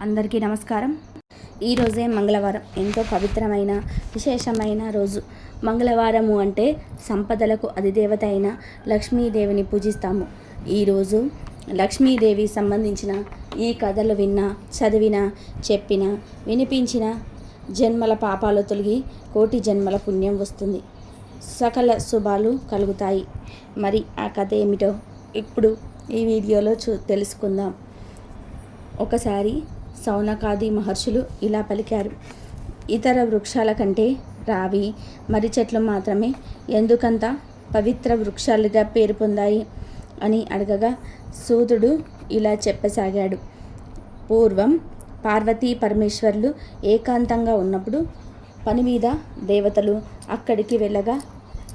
అందరికీ నమస్కారం. ఈరోజే మంగళవారం. ఎంతో పవిత్రమైన విశేషమైన రోజు. మంగళవారము అంటే సంపదలకు అధిదేవత అయిన లక్ష్మీదేవిని పూజిస్తాము. ఈరోజు లక్ష్మీదేవి సంబంధించిన ఈ కథలు విన్నా చదివినా చెప్పిన వినిపించిన జన్మల పాపాలు తొలగి కోటి జన్మల పుణ్యం వస్తుంది. సకల శుభాలు కలుగుతాయి. మరి ఆ కథ ఏమిటో ఇప్పుడు ఈ వీడియోలో చూ తెలుసుకుందాం. ఒకసారి సౌనకాది మహర్షులు ఇలా పలికారు. ఇతర వృక్షాల కంటే రావి మర్రి చెట్లు మాత్రమే ఎందుకంత పవిత్ర వృక్షాలుగా పేరు పొందాయి అని అడగగా సూదుడు ఇలా చెప్పసాగాడు. పూర్వం పార్వతీ పరమేశ్వర్లు ఏకాంతంగా ఉన్నప్పుడు పని మీద దేవతలు అక్కడికి వెళ్ళగా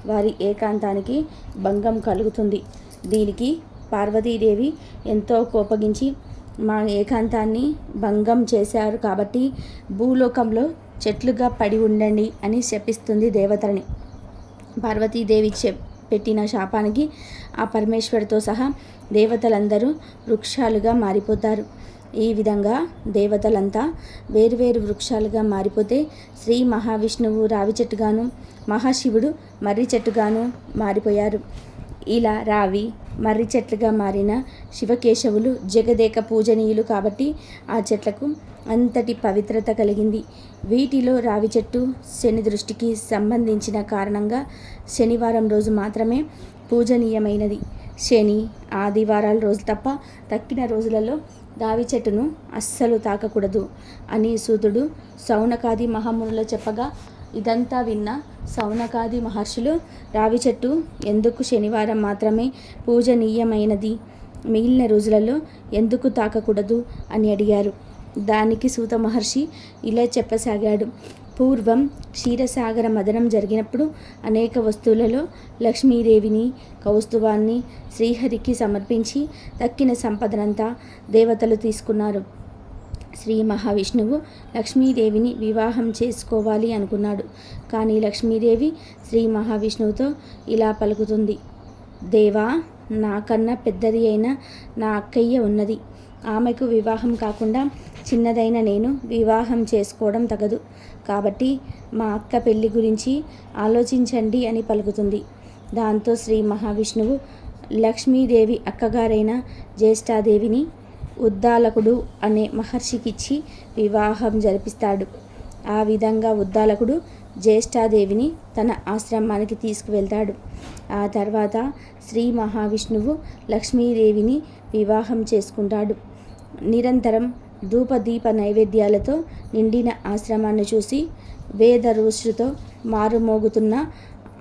వారి ఏకాంతానికి భంగం కలుగుతుంది. దీనికి పార్వతీదేవి ఎంతో కోపగించి మా ఏకాంతాన్ని భంగం చేశారు కాబట్టి భూలోకంలో చెట్లుగా పడి ఉండండి అని శపిస్తుంది దేవతలని. పార్వతీదేవి చె పెట్టిన శాపానికి ఆ పరమేశ్వరితో సహా దేవతలందరూ వృక్షాలుగా మారిపోతారు. ఈ విధంగా దేవతలంతా వేరువేరు వృక్షాలుగా మారిపోతే శ్రీ మహావిష్ణువు రావి చెట్టుగాను మహాశివుడు మర్రి చెట్టుగాను మారిపోయారు. ఇలా రావి మర్రి చెట్లుగా మారిన శివకేశవులు జగదేక పూజనీయులు కాబట్టి ఆ చెట్లకు అంతటి పవిత్రత కలిగింది. వీటిలో రావి చెట్టు శని దృష్టికి సంబంధించిన కారణంగా శనివారం రోజు మాత్రమే పూజనీయమైనది. శని ఆదివారాల రోజు తప్ప తక్కిన రోజులలో రావి చెట్టును అస్సలు తాకకూడదు అని సూతుడు సౌనకాది మహామునులు చెప్పగా ఇదంతా విన్న సౌనకాది మహర్షులు రావి చెట్టు ఎందుకు శనివారం మాత్రమే పూజనీయమైనది? మిగిలిన రోజులలో ఎందుకు తాకకూడదు? అని అడిగారు. దానికి సూత మహర్షి ఇలా చెప్పసాగాడు. పూర్వం క్షీరసాగర మదనం జరిగినప్పుడు అనేక వస్తువులలో లక్ష్మీదేవిని కౌస్తువాన్ని శ్రీహరికి సమర్పించి తక్కిన సంపదనంతా దేవతలు తీసుకున్నారు. శ్రీ మహావిష్ణువు లక్ష్మీదేవిని వివాహం చేసుకోవాలి అనుకున్నాడు. కానీ లక్ష్మీదేవి శ్రీ మహావిష్ణువుతో ఇలా పలుకుతుంది. దేవా నాకన్నా పెద్దది అయిన నా అక్కయ్య ఉన్నది. ఆమెకు వివాహం కాకుండా చిన్నదైన నేను వివాహం చేసుకోవడం తగదు. కాబట్టి మా అక్క పెళ్ళి గురించి ఆలోచించండి అని పలుకుతుంది. దాంతో శ్రీ మహావిష్ణువు లక్ష్మీదేవి అక్కగారైన జ్యేష్ఠాదేవిని ఉద్దాలకుడు అనే మహర్షికిచ్చి వివాహం జరిపిస్తాడు. ఆ విధంగా ఉద్దాలకుడు జ్యేష్ఠాదేవిని తన ఆశ్రమానికి తీసుకువెళ్తాడు. ఆ తర్వాత శ్రీ మహావిష్ణువు లక్ష్మీదేవిని వివాహం చేసుకుంటాడు. నిరంతరం ధూపదీప నైవేద్యాలతో నిండిన ఆశ్రమాన్ని చూసి వేద ఋషుతో మారుమోగుతున్న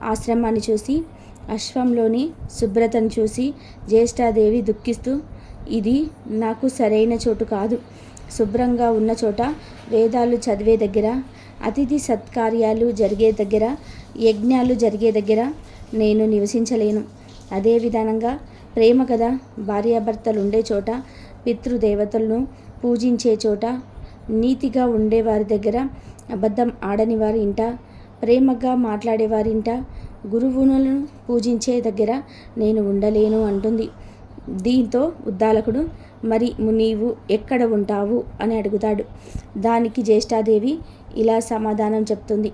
ఆశ్రమాన్ని చూసి అశ్వంలోని శుభ్రతను చూసి జ్యేష్ఠాదేవి దుఃఖిస్తూ ఇది నాకు సరైన చోటు కాదు. శుభ్రంగా ఉన్న చోట వేదాలు చదివే దగ్గర అతిథి సత్కార్యాలు జరిగే దగ్గర యజ్ఞాలు జరిగే దగ్గర నేను నివసించలేను. అదే విధానంగా ప్రేమ కథ భార్యాభర్తలు ఉండే చోట పితృదేవతలను పూజించే చోట నీతిగా ఉండేవారి దగ్గర అబద్ధం ఆడని వారి ఇంట ప్రేమగా మాట్లాడేవారింట గురువులను పూజించే దగ్గర నేను ఉండలేను అంటుంది. దీంతో ఉద్దాలకుడు మరి నీవు ఎక్కడ ఉంటావు? అని అడుగుతాడు. దానికి జ్యేష్ఠాదేవి ఇలా సమాధానం చెప్తుంది.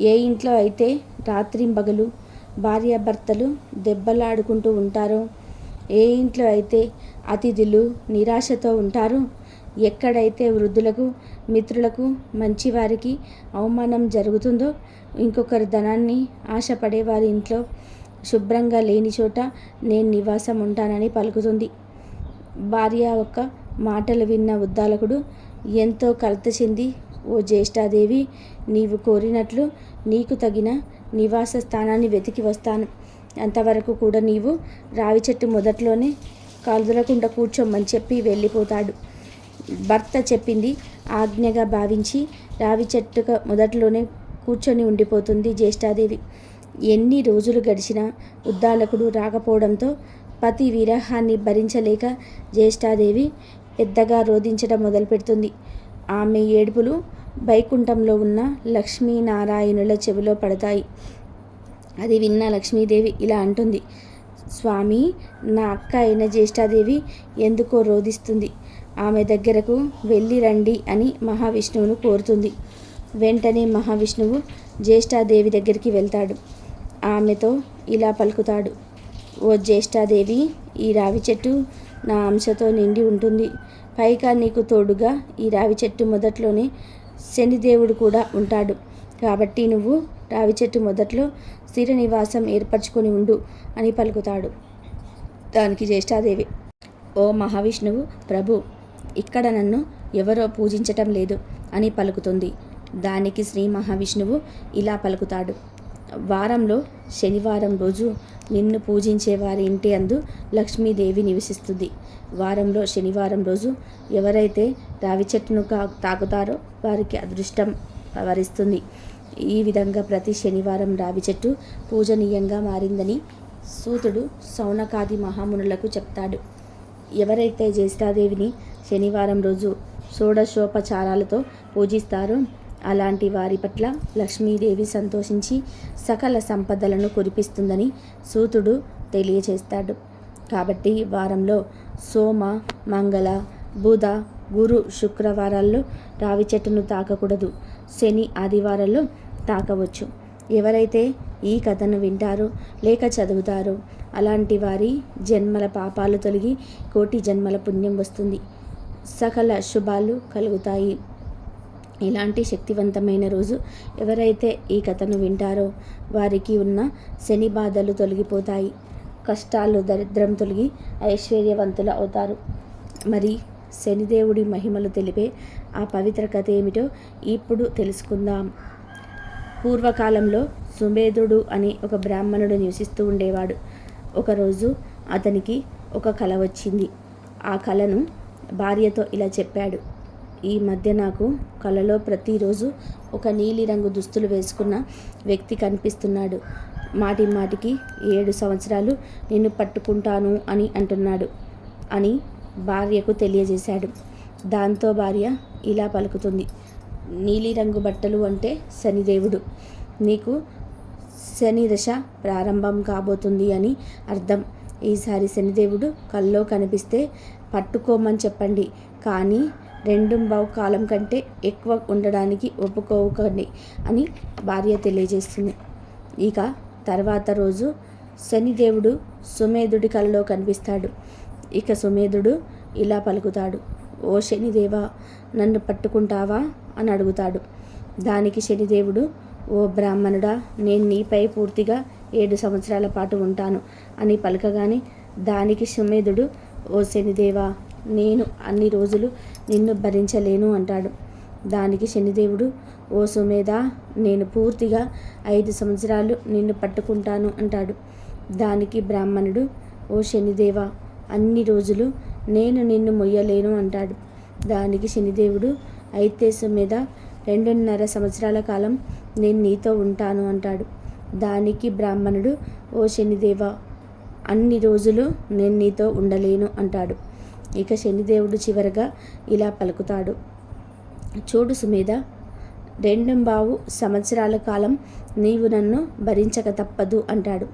ఏ ఇంట్లో అయితే రాత్రింబగలు భార్యాభర్తలు దెబ్బలాడుకుంటూ ఉంటారో ఏ ఇంట్లో అయితే అతిథులు నిరాశతో ఉంటారో ఎక్కడైతే వృద్ధులకు మిత్రులకు మంచివారికి అవమానం జరుగుతుందో ఇంకొకరి ధనాన్ని ఆశపడే వారి ఇంట్లో శుభ్రంగా లేని చోట నేను నివాసం ఉంటానని పలుకుతుంది. భార్య యొక్క మాటలు విన్న ఉద్దాలకుడు ఎంతో కలత చెంది ఓ జ్యేష్ఠాదేవి నీవు కోరినట్లు నీకు తగిన నివాస స్థానాన్ని వెతికి వస్తాను. అంతవరకు కూడా నీవు రావి చెట్టు మొదట్లోనే కాలుదలకుండా కూర్చోమని చెప్పి వెళ్ళిపోతాడు. భర్త చెప్పింది ఆజ్ఞగా భావించి రావి చెట్టు మొదట్లోనే కూర్చొని ఉండిపోతుంది జ్యేష్ఠాదేవి. ఎన్ని రోజులు గడిచినా ఉద్దాలకుడు రాకపోవడంతో పతి విరహాన్ని భరించలేక జ్యేష్ఠాదేవి పెద్దగా రోధించడం మొదలుపెడుతుంది. ఆమె ఏడుపులు వైకుంఠంలో ఉన్న లక్ష్మీనారాయణుల చెవిలో పడతాయి. అది విన్న లక్ష్మీదేవి ఇలా అంటుంది స్వామి నా అక్క అయిన జ్యేష్ఠాదేవి ఎందుకో రోధిస్తుంది. ఆమె దగ్గరకు వెళ్ళి రండి అని మహావిష్ణువును కోరుతుంది. వెంటనే మహావిష్ణువు జ్యేష్ఠాదేవి దగ్గరికి వెళ్తాడు. ఆమెతో ఇలా పలుకుతాడు. ఓ జ్యేష్ఠాదేవి ఈ రావి చెట్టు నా అంశతో నిండి ఉంటుంది. పైగా నీకు తోడుగా ఈ రావి చెట్టు మొదట్లోనే శనిదేవుడు కూడా ఉంటాడు. కాబట్టి నువ్వు రావి చెట్టు మొదట్లో స్థిర నివాసం ఏర్పరచుకొని ఉండు అని పలుకుతాడు దానికి జ్యేష్ఠాదేవి. ఓ మహావిష్ణువు ప్రభు ఇక్కడ నన్ను ఎవరో పూజించటం లేదు అని పలుకుతుంది. దానికి శ్రీ మహావిష్ణువు ఇలా పలుకుతాడు. వారంలో శనివారం రోజు నిన్ను పూజించే వారి ఇంటి అందు లక్ష్మీదేవి నివసిస్తుంది. వారంలో శనివారం రోజు ఎవరైతే రావి చెట్టును కా వారికి అదృష్టం వరిస్తుంది. ఈ విధంగా ప్రతి శనివారం రావి చెట్టు పూజనీయంగా మారిందని సూతుడు సౌనకాది మహామునులకు చెప్తాడు. ఎవరైతే జ్యేష్ఠాదేవిని శనివారం రోజు షోడశోపచారాలతో పూజిస్తారో అలాంటి వారి పట్ల లక్ష్మీదేవి సంతోషించి సకల సంపదలను కురిపిస్తుందని సూతుడు తెలియచేస్తాడు. కాబట్టి వారంలో సోమ మంగళ బుధ గురు శుక్రవారాల్లో రావి చెట్టును తాకకూడదు. శని ఆదివారాల్లో తాకవచ్చు. ఎవరైతే ఈ కథను వింటారో లేక చదువుతారో అలాంటి వారి జన్మల పాపాలు తొలగి కోటి జన్మల పుణ్యం వస్తుంది. సకల శుభాలు కలుగుతాయి. ఇలాంటి శక్తివంతమైన రోజు ఎవరైతే ఈ కథను వింటారో వారికి ఉన్న శని బాధలు తొలగిపోతాయి. కష్టాలు దరిద్రం తొలగి ఐశ్వర్యవంతులు అవుతారు. మరి శనిదేవుడి మహిమలు తెలిపే ఆ పవిత్ర కథ ఏమిటో ఇప్పుడు తెలుసుకుందాం. పూర్వకాలంలో సుమేధుడు అనే ఒక బ్రాహ్మణుడు నివసిస్తూ ఉండేవాడు. ఒకరోజు అతనికి ఒక కళ వచ్చింది. ఆ కళను భార్యతో ఇలా చెప్పాడు. ఈ మధ్య నాకు కలలో ప్రతిరోజు ఒక నీలిరంగు దుస్తులు వేసుకున్న వ్యక్తి కనిపిస్తున్నాడు. మాటి మాటికి ఏడు సంవత్సరాలు నిన్ను పట్టుకుంటాను అని అంటున్నాడు అని భార్యకు తెలియజేశాడు. దాంతో భార్య ఇలా పలుకుతుంది. నీలిరంగు బట్టలు అంటే శనిదేవుడు. నీకు శని దశ ప్రారంభం కాబోతుంది అని అర్థం. ఈసారి శనిదేవుడు కల్లో కనిపిస్తే పట్టుకోమని చెప్పండి. కానీ రెండు బావు కాలం కంటే ఎక్కువ ఉండడానికి ఒప్పుకోకండి అని భార్య తెలియజేస్తుంది. ఇక తర్వాత రోజు శనిదేవుడు సుమేధుడి కలలో కనిపిస్తాడు. ఇక సుమేధుడు ఇలా పలుకుతాడు. ఓ శనిదేవా నన్ను పట్టుకుంటావా? అని అడుగుతాడు. దానికి శనిదేవుడు ఓ బ్రాహ్మణుడా నేను నీపై పూర్తిగా ఏడు సంవత్సరాల పాటు ఉంటాను అని పలకగానే దానికి సుమేధుడు ఓ శనిదేవా నేను అన్ని రోజులు నిన్ను భరించలేను అంటాడు. దానికి శనిదేవుడు ఓ సుమేధ నేను పూర్తిగా ఐదు సంవత్సరాలు నిన్ను పట్టుకుంటాను అంటాడు. దానికి బ్రాహ్మణుడు ఓ శనిదేవ అన్ని రోజులు నేను నిన్ను మొయ్యలేను అంటాడు. దానికి శనిదేవుడు అయితే సుమేధ రెండున్నర సంవత్సరాల కాలం నేను నీతో ఉంటాను అంటాడు. దానికి బ్రాహ్మణుడు ఓ శనిదేవ అన్ని రోజులు నేను నీతో ఉండలేను అంటాడు. ఇక శనిదేవుడు చివరగా ఇలా పలుకుతాడు. చూడు సుమేధ రెండంబావు సంవత్సరాల కాలం నీవు నన్ను భరించక తప్పదు అంటాడు.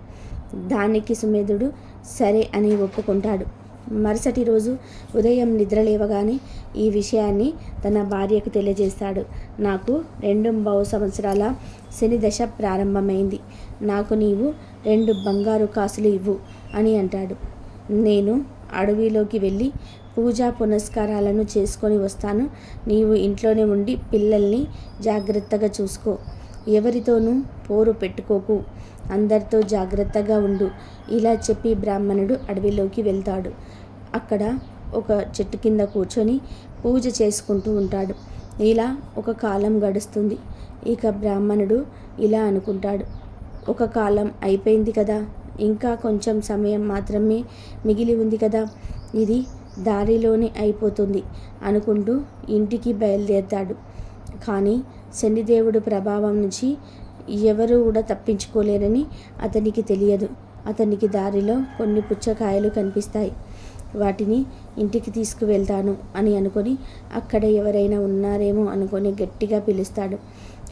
దానికి సుమేధుడు సరే అని ఒప్పుకుంటాడు. మరుసటి రోజు ఉదయం నిద్రలేవగానే ఈ విషయాన్ని తన భార్యకు తెలియజేస్తాడు. నాకు రెండు బావు సంవత్సరాల శని దశ ప్రారంభమైంది. నాకు నీవు రెండు బంగారు కాసులు ఇవ్వు అని అంటాడు. నేను అడవిలోకి వెళ్ళి పూజా పునస్కారాలను చేసుకొని వస్తాను. నీవు ఇంట్లోనే ఉండి పిల్లల్ని జాగ్రత్తగా చూసుకో. ఎవరితోనూ పోరు పెట్టుకోకు. అందరితో జాగ్రత్తగా ఉండు. ఇలా చెప్పి బ్రాహ్మణుడు అడవిలోకి వెళ్తాడు. అక్కడ ఒక చెట్టు కింద కూర్చొని పూజ చేసుకుంటూ ఉంటాడు. ఇలా ఒక కాలం గడుస్తుంది. ఇక బ్రాహ్మణుడు ఇలా అనుకుంటాడు. ఒక కాలం అయిపోయింది కదా. ఇంకా కొంచెం సమయం మాత్రమే మిగిలి ఉంది కదా. ఇది దారిలోనే అయిపోతుంది అనుకుంటూ ఇంటికి బయలుదేరతాడు. కానీ శనిదేవుడు ప్రభావం నుంచి ఎవరు కూడా తప్పించుకోలేరని అతనికి తెలియదు. అతనికి దారిలో కొన్ని పుచ్చకాయలు కనిపిస్తాయి. వాటిని ఇంటికి తీసుకువెళ్తాను అని అనుకొని అక్కడ ఎవరైనా ఉన్నారేమో అనుకొని గట్టిగా పిలుస్తాడు.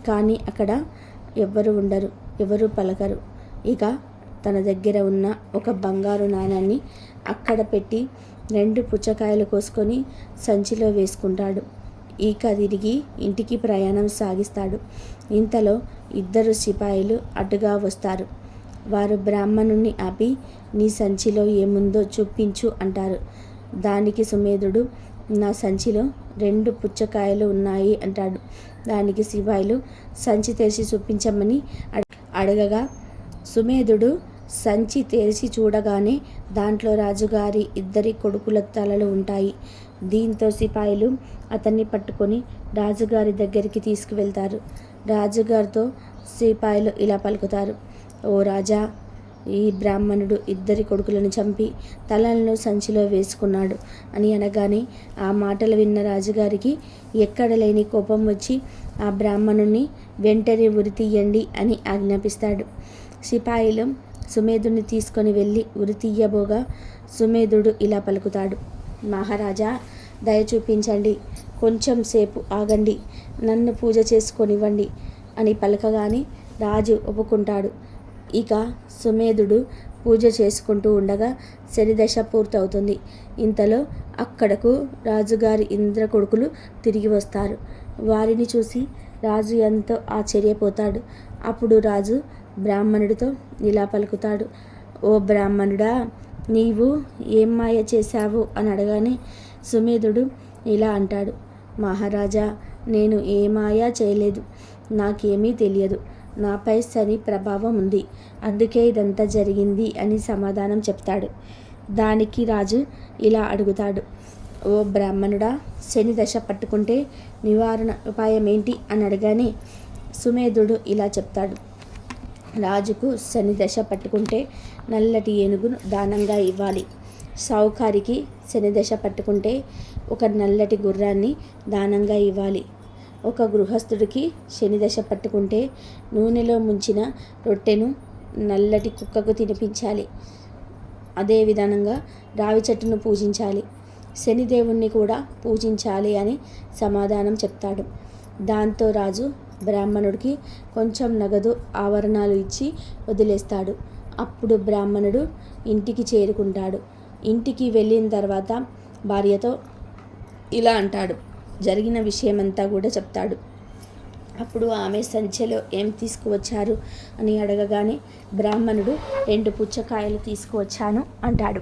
కానీ అక్కడ ఎవ్వరు ఉండరు ఎవరు పలకరు. ఇక తన దగ్గర ఉన్న ఒక బంగారు నాణాన్ని అక్కడ పెట్టి రెండు పుచ్చకాయలు కోసుకొని సంచిలో వేసుకుంటాడు. ఈక తిరిగి ఇంటికి ప్రయాణం సాగిస్తాడు. ఇంతలో ఇద్దరు సిపాయిలు అటుగా వస్తారు. వారు బ్రాహ్మణుణ్ణి ఆపి నీ సంచిలో ఏముందో చూపించు అంటారు. దానికి సుమేధుడు నా సంచిలో రెండు పుచ్చకాయలు ఉన్నాయి అంటాడు. దానికి సిపాయిలు సంచి తెరిచి చూపించమని అడగగా సుమేధుడు సంచి తెరిచి చూడగానే దాంట్లో రాజుగారి ఇద్దరి కొడుకుల తలలు ఉంటాయి. దీంతో సిపాయిలు అతన్ని పట్టుకొని రాజుగారి దగ్గరికి తీసుకువెళ్తారు. రాజుగారితో సిపాయిలు ఇలా పలుకుతారు. ఓ రాజా ఈ బ్రాహ్మణుడు ఇద్దరి కొడుకులను చంపి తలలను సంచిలో వేసుకున్నాడు అని అనగానే ఆ మాటలు విన్న రాజుగారికి ఎక్కడ లేని కోపం వచ్చి ఆ బ్రాహ్మణుణ్ణి వెంటనే ఉరి తీయండి అని ఆజ్ఞాపిస్తాడు. సిపాయిలు సుమేధుని తీసుకొని వెళ్ళి ఉరి తీయబోగా సుమేధుడు ఇలా పలుకుతాడు. మహారాజా దయ చూపించండి. కొంచెం సేపు ఆగండి. నన్ను పూజ చేసుకొనివ్వండి అని పలకగానే రాజు ఒప్పుకుంటాడు. ఇక సుమేధుడు పూజ చేసుకుంటూ ఉండగా శనిదశ పూర్తవుతుంది. ఇంతలో అక్కడకు రాజుగారి ఇంద్ర కొడుకులు తిరిగి వస్తారు. వారిని చూసి రాజు ఎంతో ఆశ్చర్యపోతాడు. అప్పుడు రాజు బ్రాహ్మణుడితో ఇలా పలుకుతాడు. ఓ బ్రాహ్మణుడా నీవు ఏం మాయ చేశావు? అని అడగానే సుమేధుడు ఇలా అంటాడు. మహారాజా నేను ఏ మాయా చేయలేదు. నాకేమీ తెలియదు. నాపై శని ప్రభావం ఉంది. అందుకే ఇదంతా జరిగింది అని సమాధానం చెప్తాడు. దానికి రాజు ఇలా అడుగుతాడు. ఓ బ్రాహ్మణుడా శని దశ పట్టుకుంటే నివారణ ఉపాయం ఏంటి అని అడగానే సుమేధుడు ఇలా చెప్తాడు. రాజుకు శనిదశ పట్టుకుంటే నల్లటి ఏనుగును దానంగా ఇవ్వాలి. సావుకారికి శనిదశ పట్టుకుంటే ఒక నల్లటి గుర్రాన్ని దానంగా ఇవ్వాలి. ఒక గృహస్థుడికి శనిదశ పట్టుకుంటే నూనెలో ముంచిన రొట్టెను నల్లటి కుక్కకు తినిపించాలి. అదే విధానంగా రావి చెట్టును పూజించాలి. శనిదేవుణ్ణి కూడా పూజించాలి అని సమాధానం చెప్తాడు. దాంతో రాజు బ్రాహ్మణుడికి కొంచెం నగదు ఆవరణాలు ఇచ్చి వదిలేస్తాడు. అప్పుడు బ్రాహ్మణుడు ఇంటికి చేరుకుంటాడు. ఇంటికి వెళ్ళిన తర్వాత భార్యతో ఇలా అంటాడు. జరిగిన విషయమంతా కూడా చెప్తాడు. అప్పుడు ఆమె సంచిలో ఏం తీసుకువచ్చారు అని అడగగానే బ్రాహ్మణుడు రెండు పుచ్చకాయలు తీసుకువచ్చాను అంటాడు.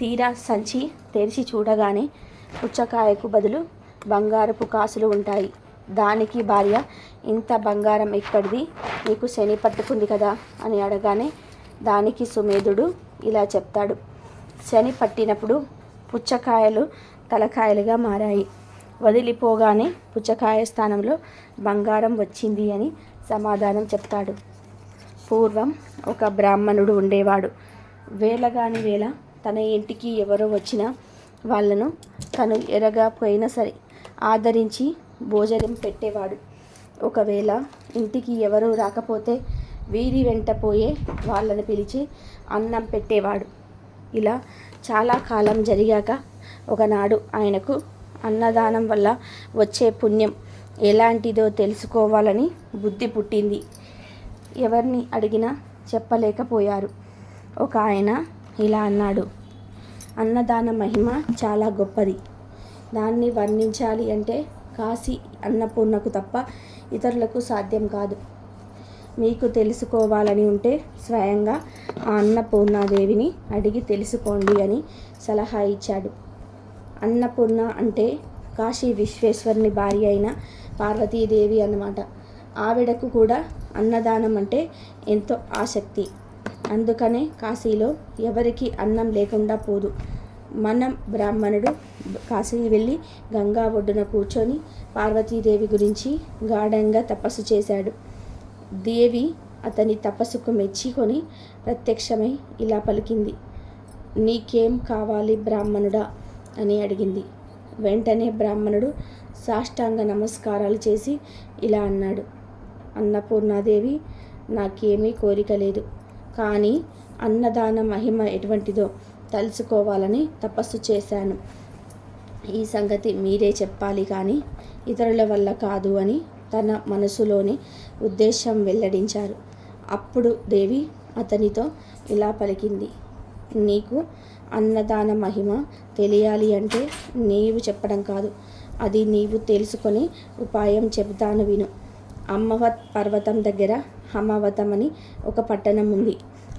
తీరా సంచి తెరిచి చూడగానే పుచ్చకాయకు బదులు బంగారపు కాసులు ఉంటాయి. దానికి భార్య ఇంత బంగారం ఎక్కడిది? నీకు శని పట్టుకుంది కదా? అని అడగానే దానికి సుమేధుడు ఇలా చెప్తాడు. శని పట్టినప్పుడు పుచ్చకాయలు తలకాయలుగా మారాయి. వదిలిపోగానే పుచ్చకాయ స్థానంలో బంగారం వచ్చింది అని సమాధానం చెప్తాడు. పూర్వం ఒక బ్రాహ్మణుడు ఉండేవాడు. వేలగాని వేళ తన ఇంటికి ఎవరో వచ్చినా వాళ్ళను తను ఎరగా పోయినా సరే ఆదరించి భోజనం పెట్టేవాడు. ఒకవేళ ఇంటికి ఎవరూ రాకపోతే వీరి వెంట పోయే వాళ్ళని పిలిచి అన్నం పెట్టేవాడు. ఇలా చాలా కాలం జరిగాక ఒకనాడు ఆయనకు అన్నదానం వల్ల వచ్చే పుణ్యం ఎలాంటిదో తెలుసుకోవాలని బుద్ధి పుట్టింది. ఎవరిని అడిగినా చెప్పలేకపోయారు. ఒక ఆయన ఇలా అన్నాడు అన్నదాన మహిమ చాలా గొప్పది. దాన్ని వర్ణించాలి అంటే కాశీ అన్నపూర్ణకు తప్ప ఇతరులకు సాధ్యం కాదు. మీకు తెలుసుకోవాలని ఉంటే స్వయంగా ఆ అన్నపూర్ణాదేవిని అడిగి తెలుసుకోండి అని సలహా ఇచ్చాడు. అన్నపూర్ణ అంటే కాశీ విశ్వేశ్వరుని భార్య అయిన పార్వతీదేవి అన్నమాట. ఆవిడకు కూడా అన్నదానం అంటే ఎంతో ఆసక్తి. అందుకనే కాశీలో ఎవరికి అన్నం లేకుండా పోదు. మనం బ్రాహ్మణుడు కాశీ వెళ్ళి గంగా ఒడ్డున కూర్చొని పార్వతీదేవి గురించి గాఢంగా తపస్సు చేశాడు. దేవి అతని తపస్సుకు మెచ్చుకొని ప్రత్యక్షమై ఇలా పలికింది. నీకేం కావాలి బ్రాహ్మణుడా? అని అడిగింది. వెంటనే బ్రాహ్మణుడు సాష్టాంగ నమస్కారాలు చేసి ఇలా అన్నాడు. అన్నపూర్ణాదేవి నాకేమీ కోరిక లేదు. కానీ అన్నదాన మహిమ ఎటువంటిదో తలుసుకోవాలని తపస్సు చేశాను. ఈ సంగతి మీరే చెప్పాలి కానీ ఇతరుల వల్ల కాదు అని తన మనసులోని ఉద్దేశం వెల్లడించారు. అప్పుడు దేవి అతనితో ఇలా పలికింది నీకు అన్నదాన మహిమ తెలియాలి అంటే నీవు చెప్పడం కాదు అది నీవు తెలుసుకొని ఉపాయం చెబుతాను విను. అమ్మవత్ పర్వతం దగ్గర హమవతం అని ఒక పట్టణం ఉంది.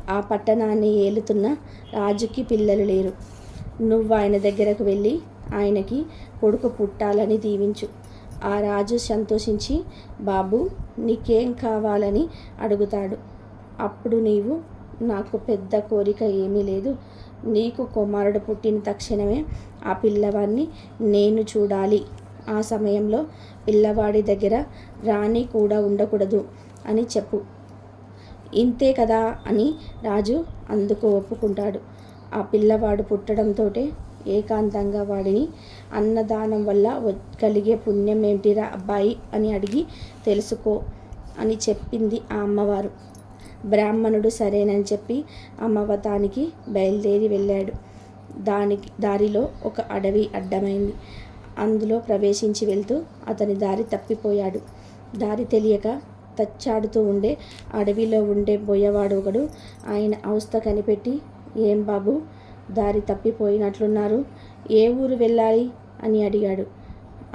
ఆ పట్టణాన్ని ఏలుతున్న రాజుకి పిల్లలు లేరు. నువ్వు ఆయన దగ్గరకు వెళ్ళి ఆయనకి కొడుకు పుట్టాలని దీవించు. ఆ రాజు సంతోషించి బాబు నీకేం కావాలని అడుగుతాడు. అప్పుడు నీవు నాకు పెద్ద కోరిక ఏమీ లేదు. నీకు కుమారుడు పుట్టిన తక్షణమే ఆ పిల్లవాడిని నేను చూడాలి. ఆ సమయంలో పిల్లవాడి దగ్గర రాణి కూడా ఉండకూడదు అని చెప్పు. ఇంతే కదా అని రాజు అందుకు ఒప్పుకుంటాడు. ఆ పిల్లవాడు పుట్టడంతో ఏకాంతంగా వాడిని అన్నదానం వల్ల కలిగే పుణ్యం ఏమిటిరా అబ్బాయి అని అడిగి తెలుసుకో అని చెప్పింది ఆ అమ్మవారు. బ్రాహ్మణుడు సరేనని చెప్పి అమ్మవతానికి బయలుదేరి వెళ్ళాడు. దానికి దారిలో ఒక అడవి అడ్డమైంది. అందులో ప్రవేశించి వెళ్తూ అతని దారి తప్పిపోయాడు. దారి తెలియక తచ్చాడుతూ ఉండే అడవిలో ఉండే బోయవాడు ఒకడు ఆయన అవస్థ కనిపెట్టి ఏం బాబు దారి తప్పిపోయినట్లున్నారు. ఏ ఊరు వెళ్ళాలి? అని అడిగాడు.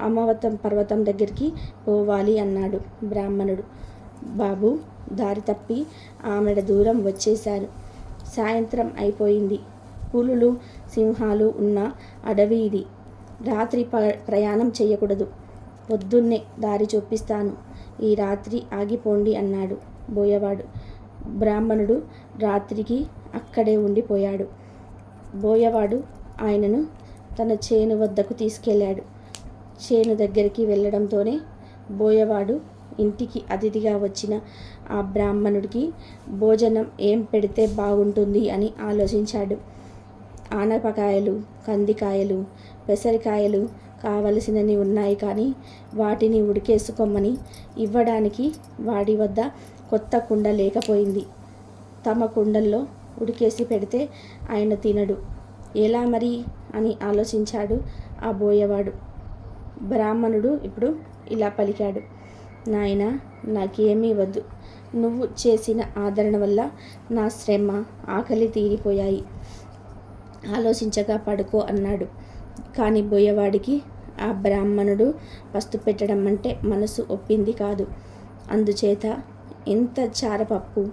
అమవతం పర్వతం దగ్గరికి పోవాలి అన్నాడు బ్రాహ్మణుడు. బాబు దారి తప్పి ఆమెడ దూరం వచ్చేశారు సాయంత్రం అయిపోయింది. పులులు సింహాలు ఉన్న అడవి ఇది. రాత్రి ప ప్రయాణం చేయకూడదు. పొద్దున్నే దారి చూపిస్తాను. ఈ రాత్రి ఆగిపోండి అన్నాడు బోయవాడు. బ్రాహ్మణుడు రాత్రికి అక్కడే ఉండిపోయాడు. బోయవాడు ఆయనను తన చేను వద్దకు తీసుకెళ్ళాడు. చేను దగ్గరికి వెళ్ళడంతోనే బోయవాడు ఇంటికి అతిథిగా వచ్చిన ఆ బ్రాహ్మణుడికి భోజనం ఏం పెడితే బాగుంటుంది అని ఆలోచించాడు. ఆనపకాయలు కందికాయలు పెసరికాయలు కావలసినవి ఉన్నాయి కానీ వాటిని ఉడికేసుకోమని ఇవ్వడానికి వాడి వద్ద కొత్త కుండ లేకపోయింది. తమ కుండల్లో ఉడికేసి పెడితే ఆయన తినడు. ఎలా మరి? అని ఆలోచించాడు ఆ బోయవాడు. బ్రాహ్మణుడు ఇప్పుడు ఇలా పలికాడు. నాయన నాకేమీ వద్దు. నువ్వు చేసిన ఆదరణ వల్ల నా శ్రమ ఆకలి తీరిపోయాయి. ఆలోచించగా పడుకో అన్నాడు. కానీ బోయవాడికి ఆ బ్రాహ్మణుడు పస్తు పెట్టడం అంటే మనసు ఒప్పింది కాదు. అందుచేత ఇంత చారపప్పు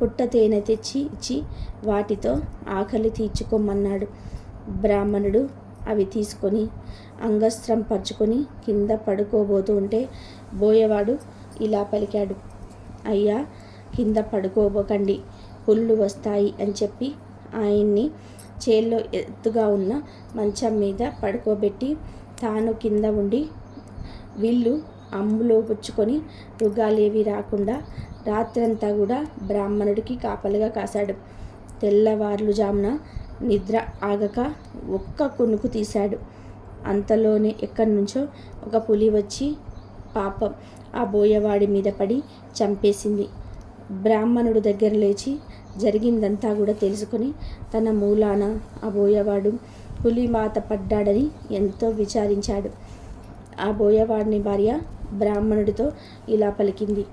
పుట్ట తేనె తెచ్చి ఇచ్చి వాటితో ఆకలి తీర్చుకోమన్నాడు. బ్రాహ్మణుడు అవి తీసుకొని అంగస్త్రం పరుచుకొని కింద పడుకోబోతూ ఉంటే బోయవాడు ఇలా పలికాడు. అయ్యా కింద పడుకోబోకండి పుళ్ళు వస్తాయి అని చెప్పి ఆయన్ని చేల్లో ఎత్తుగా ఉన్న మంచం మీద పడుకోబెట్టి తాను కింద ఉండి వీళ్ళు అమ్ములో పుచ్చుకొని మృగాలేవి రాకుండా రాత్రంతా కూడా బ్రాహ్మణుడికి కాపలుగా కాశాడు. తెల్లవార్లు జామున నిద్ర ఆగక ఒక్క కొనుకు తీశాడు. అంతలోనే ఎక్కడి నుంచో ఒక పులి వచ్చి పాపం ఆ బోయవాడి మీద పడి చంపేసింది. బ్రాహ్మణుడు దగ్గర లేచి జరిగిందంతా కూడా తెలుసుకొని తన మూలాన ఆ బోయవాడు పులిమాత పడ్డాడని ఎంతో విచారించాడు. ఆ బోయవాడిని భార్య బ్రాహ్మణుడితో ఇలా పలికింది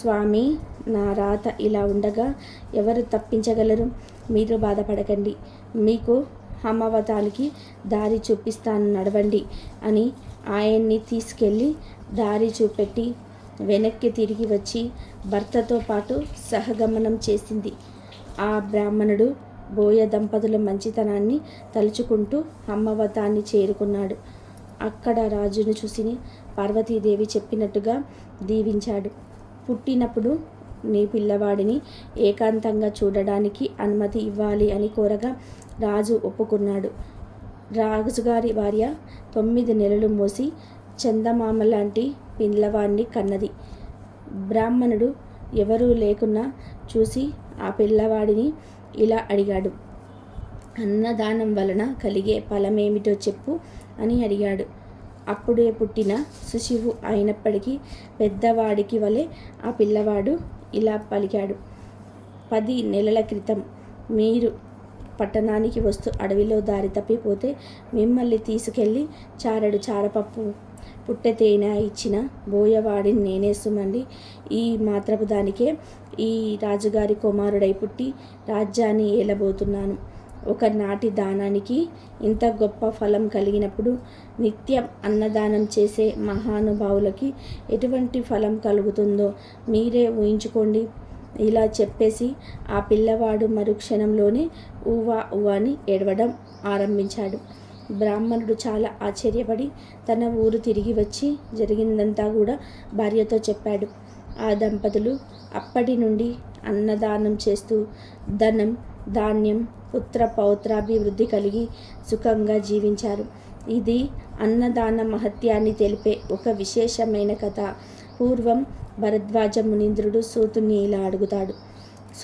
స్వామి నా రాత ఇలా ఉండగా ఎవరు తప్పించగలరు? మీరు బాధపడకండి. మీకు హమవతానికి దారి చూపిస్తాను నడవండి అని ఆయన్ని తీసుకెళ్ళి దారి చూపెట్టి వెనక్కి తిరిగి వచ్చి భర్తతో పాటు సహగమనం చేసింది. ఆ బ్రాహ్మణుడు బోయ దంపతుల మంచితనాన్ని తలుచుకుంటూ అమ్మవతాన్ని చేరుకున్నాడు. అక్కడ రాజును చూసి పార్వతీదేవి చెప్పినట్టుగా దీవించాడు. పుట్టినప్పుడు నీ పిల్లవాడిని ఏకాంతంగా చూడడానికి అనుమతి ఇవ్వాలి అని కోరగా రాజు ఒప్పుకున్నాడు. రాజుగారి భార్య తొమ్మిది నెలలు మోసి చందమామ లాంటి పిల్లవాడిని కన్నది. బ్రాహ్మణుడు ఎవరూ లేకున్నా చూసి ఆ పిల్లవాడిని ఇలా అడిగాడు. అన్నదానం వలన కలిగే ఫలమేమిటో చెప్పు అని అడిగాడు. అప్పుడే పుట్టిన శిశువు అయినప్పటికీ పెద్దవాడికి వలె ఆ పిల్లవాడు ఇలా పలికాడు. పది నెలల క్రితం మీరు పట్టణానికి వస్తూ అడవిలో దారి తప్పిపోతే మిమ్మల్ని తీసుకెళ్ళి చారడు చారపప్పు పుట్టతేన ఇచ్చిన బోయవాడిని నేనే సుమండి. ఈ మాత్రపు దానికే ఈ రాజుగారి కుమారుడై పుట్టి రాజ్యాన్ని ఏలబోతున్నాను. ఒక నాటి దానానికి ఇంత గొప్ప ఫలం కలిగినప్పుడు నిత్యం అన్నదానం చేసే మహానుభావులకి ఎటువంటి ఫలం కలుగుతుందో మీరే ఊహించుకోండి. ఇలా చెప్పేసి ఆ పిల్లవాడు మరుక్షణంలోనే ఊవా ఊవా అని ఏడవడం ఆరంభించాడు. బ్రాహ్మణుడు చాలా ఆశ్చర్యపడి తన ఊరు తిరిగి వచ్చి జరిగిందంతా కూడా భార్యతో చెప్పాడు. ఆ దంపతులు అప్పటి నుండి అన్నదానం చేస్తూ ధనం ధాన్యం పుత్ర పౌత్రాభివృద్ధి కలిగి సుఖంగా జీవించారు. ఇది అన్నదాన మహత్యాన్ని తెలిపే ఒక విశేషమైన కథ. పూర్వం భరద్వాజ మునీంద్రుడు సూతుని ఇలా అడుగుతాడు.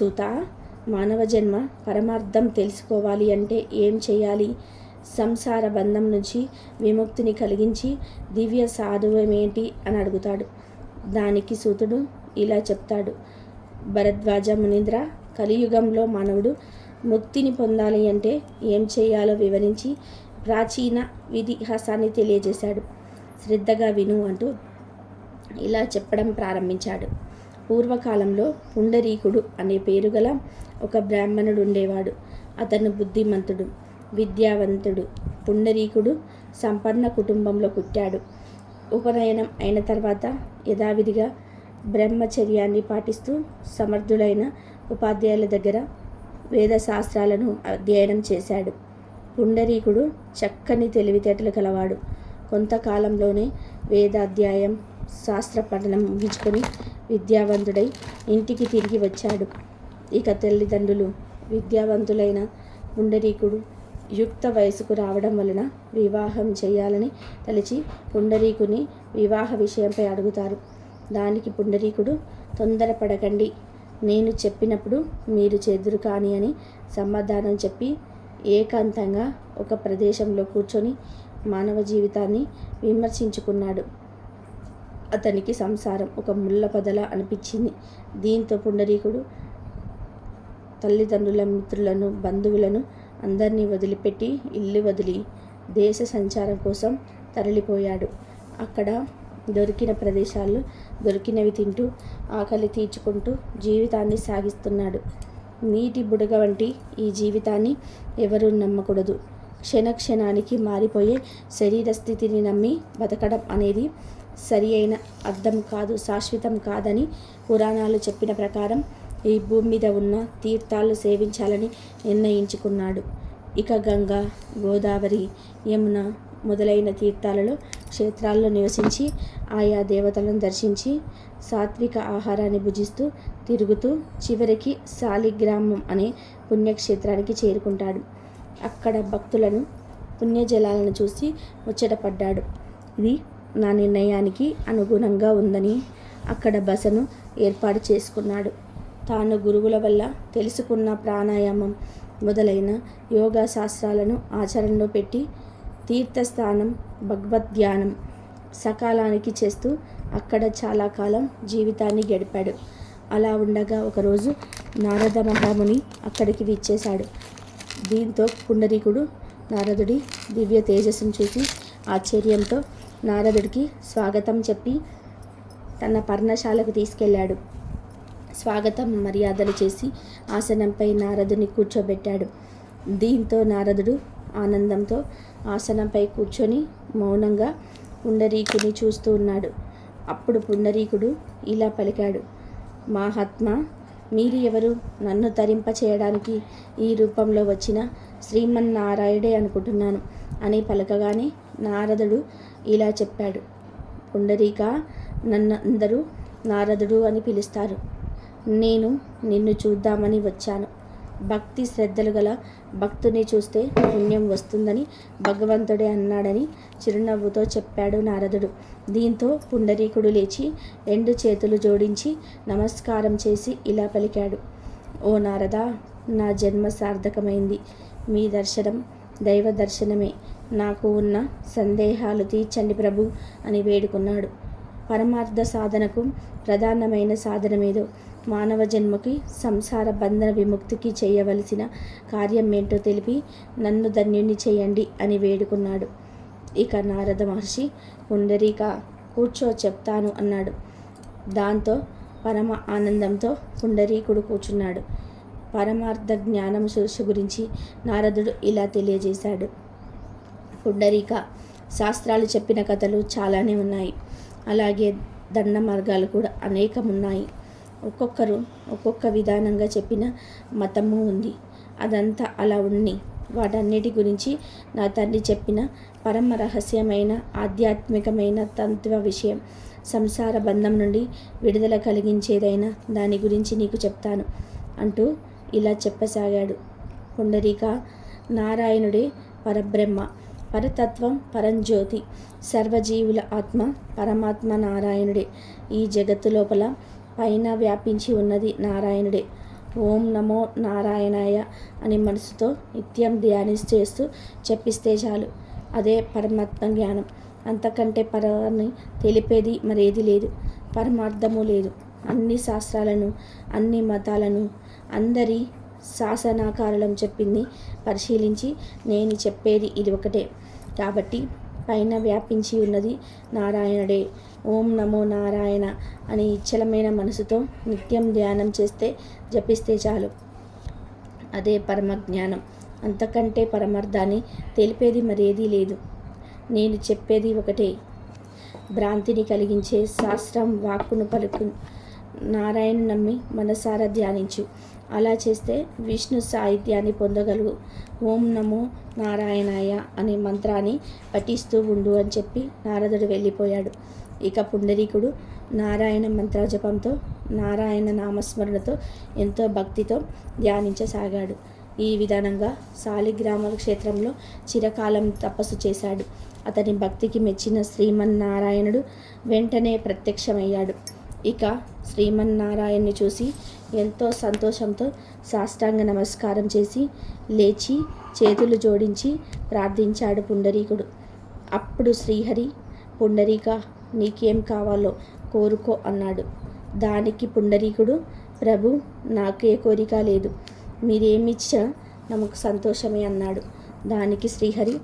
సూత మానవ జన్మ పరమార్థం తెలుసుకోవాలి అంటే ఏం చేయాలి? సంసార బంధం నుంచి విముక్తిని కలిగించి దివ్య సాధువమేంటి అని అడుగుతాడు. దానికి సూతుడు ఇలా చెప్తాడు. భరద్వాజ మునీంద్ర కలియుగంలో మానవుడు ముక్తిని పొందాలి అంటే ఏం చేయాలో వివరించి ప్రాచీన విధిహాసాన్ని తెలియజేశాడు. శ్రద్ధగా విను అంటూ ఇలా చెప్పడం ప్రారంభించాడు. పూర్వకాలంలో పుండరీకుడు అనే పేరు గల ఒక బ్రాహ్మణుడు ఉండేవాడు. అతను బుద్ధిమంతుడు. విద్యావంతుడు పుండరీకుడు సంపన్న కుటుంబంలో పుట్టాడు. ఉపనయనం అయిన తర్వాత యథావిధిగా బ్రహ్మచర్యాన్ని పాటిస్తూ సమర్థులైన ఉపాధ్యాయుల దగ్గర వేదశాస్త్రాలను అధ్యయనం చేశాడు. పుండరీకుడు చక్కని తెలివితేటలు కలవాడు కొంతకాలంలోనే వేదాధ్యాయం శాస్త్ర పఠనం ముగించుకొని విద్యావంతుడై ఇంటికి తిరిగి వచ్చాడు. ఇక తల్లిదండ్రులు విద్యావంతులైన పుండరీకుడు యుక్త వయసుకు రావడం వలన వివాహం చేయాలని తలిచి పుండరీకుని వివాహ విషయంపై అడుగుతారు. దానికి పుండరీకుడు తొందరపడకండి. నేను చెప్పినప్పుడు మీరు చెదురు కాని అని సమాధానం చెప్పి ఏకాంతంగా ఒక ప్రదేశంలో కూర్చొని మానవ జీవితాన్ని విమర్శించుకున్నాడు. అతనికి సంసారం ఒక ముళ్ళ పదల అనిపించింది. దీంతో పుండరీకుడు తల్లిదండ్రుల మిత్రులను బంధువులను అందరినీ వదిలిపెట్టి ఇల్లు వదిలి దేశ సంచారం కోసం తరలిపోయాడు. అక్కడ దొరికిన ప్రదేశాల్లో దొరికినవి తింటూ ఆకలి తీర్చుకుంటూ జీవితాన్ని సాగిస్తున్నాడు. నీటి బుడగ వంటి ఈ జీవితాన్ని ఎవరూ నమ్మకూడదు. క్షణక్షణానికి మారిపోయే శరీర స్థితిని నమ్మి బతకడం అనేది సరి అయిన అర్థం కాదు శాశ్వతం కాదని పురాణాలు చెప్పిన ప్రకారం ఈ భూమి మీద ఉన్న తీర్థాలు సేవించాలని నిర్ణయించుకున్నాడు. ఇక గంగా గోదావరి యమున మొదలైన తీర్థాలలో క్షేత్రాల్లో నివసించి ఆయా దేవతలను దర్శించి సాత్విక ఆహారాన్ని భుజిస్తూ తిరుగుతూ చివరికి శాలిగ్రామం అనే పుణ్యక్షేత్రానికి చేరుకుంటాడు. అక్కడ భక్తులను పుణ్యజలాలను చూసి ముచ్చటపడ్డాడు. ఇది నా నిర్ణయానికి అనుగుణంగా ఉందని అక్కడ బసను ఏర్పాటు చేసుకున్నాడు. తాను గురువుల వల్ల తెలుసుకున్న ప్రాణాయామం మొదలైన యోగా శాస్త్రాలను ఆచరణలో పెట్టి తీర్థస్థానం భగవద్ధ్యానం సకాలానికి చేస్తూ అక్కడ చాలా కాలం జీవితాన్ని గడిపాడు. అలా ఉండగా ఒకరోజు నారద మహాముని అక్కడికి విచ్చేశాడు. దీంతో పుండరీకుడు నారదుడి దివ్య తేజస్సును చూసి ఆశ్చర్యంతో నారదుడికి స్వాగతం చెప్పి తన పర్ణశాలకు తీసుకెళ్ళాడు. స్వాగతం మర్యాదలు చేసి ఆసనంపై నారదుని కూర్చోబెట్టాడు. దీంతో నారదుడు ఆనందంతో ఆసనంపై కూర్చొని మౌనంగా పుండరీకుని చూస్తూ ఉన్నాడు. అప్పుడు పుండరీకుడు ఇలా పలికాడు మహాత్మా మీరు ఎవరు? నన్ను తరింప చేయడానికి ఈ రూపంలో వచ్చిన శ్రీమన్నారాయుడే అనుకుంటున్నాను అని పలకగానే నారదుడు ఇలా చెప్పాడు. పుండరీక నన్ను అందరూ నారదుడు అని పిలుస్తారు. నేను నిన్ను చూద్దామని వచ్చాను. భక్తి శ్రద్ధలు గల భక్తుని చూస్తే పుణ్యం వస్తుందని భగవంతుడే అన్నాడని చిరునవ్వుతో చెప్పాడు నారదుడు. దీంతో పుండరీకుడు లేచి రెండు చేతులు జోడించి నమస్కారం చేసి ఇలా పలికాడు. ఓ నారద నా జన్మ సార్థకమైంది. మీ దర్శనం దైవ దర్శనమే. నాకు ఉన్న సందేహాలు తీర్చండి ప్రభు అని వేడుకున్నాడు. పరమార్థ సాధనకు ప్రధానమైన సాధనమేదో. మానవ జన్మకి సంసార బంధన విముక్తికి చేయవలసిన కార్యం ఏంటో తెలిపి నన్ను ధన్యుణ్ణి చేయండి అని వేడుకున్నాడు. ఇక నారద మహర్షి పుండరీక కూర్చో చెప్తాను అన్నాడు. దాంతో పరమ ఆనందంతో పుండరీకుడు కూర్చున్నాడు. పరమార్థ జ్ఞానం శిక్ష గురించి నారదుడు ఇలా తెలియజేశాడు. పుండరీక శాస్త్రాలు చెప్పిన కథలు చాలానే ఉన్నాయి. అలాగే దండ మార్గాలు కూడా అనేకం ఉన్నాయి ఒక్కొక్కరు ఒక్కొక్క విధానంగా చెప్పిన మతము ఉంది. అదంతా అలా ఉన్ని వాటన్నిటి గురించి నా తండ్రి చెప్పిన పరమ రహస్యమైన ఆధ్యాత్మికమైన తత్వ విషయం సంసార బంధం నుండి విడుదల కలిగించేదైనా దాని గురించి నీకు చెప్తాను అంటూ ఇలా చెప్పసాగాడు. పుండరీక నారాయణుడే పరబ్రహ్మ పరతత్వం పరంజ్యోతి సర్వజీవుల ఆత్మ పరమాత్మ నారాయణుడే. ఈ జగత్తు లోపల పైన వ్యాపించి ఉన్నది నారాయణుడే. ఓం నమో నారాయణాయ అని మనసుతో నిత్యం ధ్యానిస్తూ చెప్పిస్తే చాలు. అదే పరమాత్మ జ్ఞానం. అంతకంటే పరాన్ని తెలిపేది మరేది లేదు. పరమార్థము లేదు. అన్ని శాస్త్రాలను అన్ని మతాలను అందరి శాసనాకారులను చెప్పింది పరిశీలించి నేను చెప్పేది ఇది ఒకటే. కాబట్టి పైన వ్యాపించి ఉన్నది నారాయణుడే. ఓం నమో నారాయణ అని ఇచ్చలమైన మనసుతో నిత్యం ధ్యానం చేస్తే జపిస్తే చాలు. అదే పరమ జ్ఞానం అంతకంటే పరమార్థాన్ని తెలిపేది మరేదీ లేదు. నేను చెప్పేది ఒకటే. భ్రాంతిని కలిగించే శాస్త్రం వాక్కును పలుకు నారాయణ నమ్మి మనసారా ధ్యానించు. అలా చేస్తే విష్ణు సాహిత్యాన్ని పొందగలుగు. ఓం నమో నారాయణాయ అనే మంత్రాన్ని పఠిస్తూ ఉండు అని చెప్పి నారదుడు వెళ్ళిపోయాడు. ఇక పుండరీకుడు నారాయణ మంత్రజపంతో నారాయణ నామస్మరణతో ఎంతో భక్తితో ధ్యానించసాగాడు. ఈ విధానంగా సాలిగ్రామ క్షేత్రంలో చిరకాలం తపస్సు చేశాడు. అతని భక్తికి మెచ్చిన శ్రీమన్నారాయణుడు వెంటనే ప్రత్యక్షమయ్యాడు. ఇక శ్రీమన్నారాయణ్ణి చూసి ఎంతో సంతోషంతో సాష్టాంగ నమస్కారం చేసి లేచి చేతులు జోడించి ప్రార్థించాడు పుండరీకుడు. అప్పుడు శ్రీహరి పుండరీక నీకేం కావాలో కోరుకో అన్నాడు. దానికి పుండరీకుడు ప్రభు నాకే కోరిక లేదు. మీరేమిచ్చా? నమకు సంతోషమే అన్నాడు. దానికి శ్రీహరి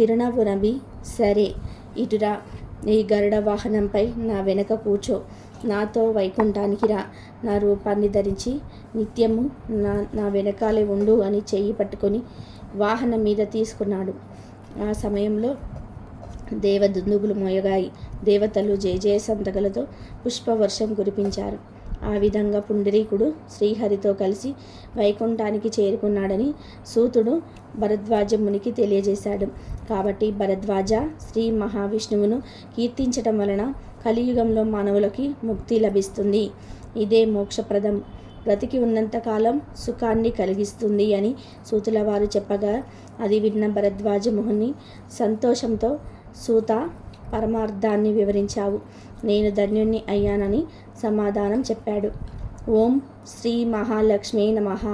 చిరునవ్వు నవ్వి సరే ఇటురా నీ గరుడ వాహనంపై నా వెనక కూర్చో. నాతో వైకుంఠానికి రా. నా రూపాన్ని ధరించి నిత్యము నా నా వెనకాలే ఉండు అని చెయ్యి పట్టుకొని వాహనం మీద తీసుకున్నాడు. ఆ సమయంలో దేవదుందుగులు మోయగాయి. దేవతలు జయజయ సంతకలతో పుష్పవర్షం కురిపించారు. ఆ విధంగా పుండరీకుడు శ్రీహరితో కలిసి వైకుంఠానికి చేరుకున్నాడని సూతుడు భరద్వాజ మునికి తెలియజేశాడు. కాబట్టి భరద్వాజ శ్రీ మహావిష్ణువును కీర్తించటం వలన కలియుగంలో మానవులకి ముక్తి లభిస్తుంది. ఇదే మోక్షప్రదం. బ్రతికి ఉన్నంతకాలం సుఖాన్ని కలిగిస్తుంది అని సూతుల వారు చెప్పగా అది విన్న భరద్వాజ ముహుని సంతోషంతో సూత పరమార్థాన్ని వివరించావు. నేను ధన్యుణ్ణి అయ్యానని సమాధానం చెప్పాడు. ఓం శ్రీ మహాలక్ష్మీ నమః.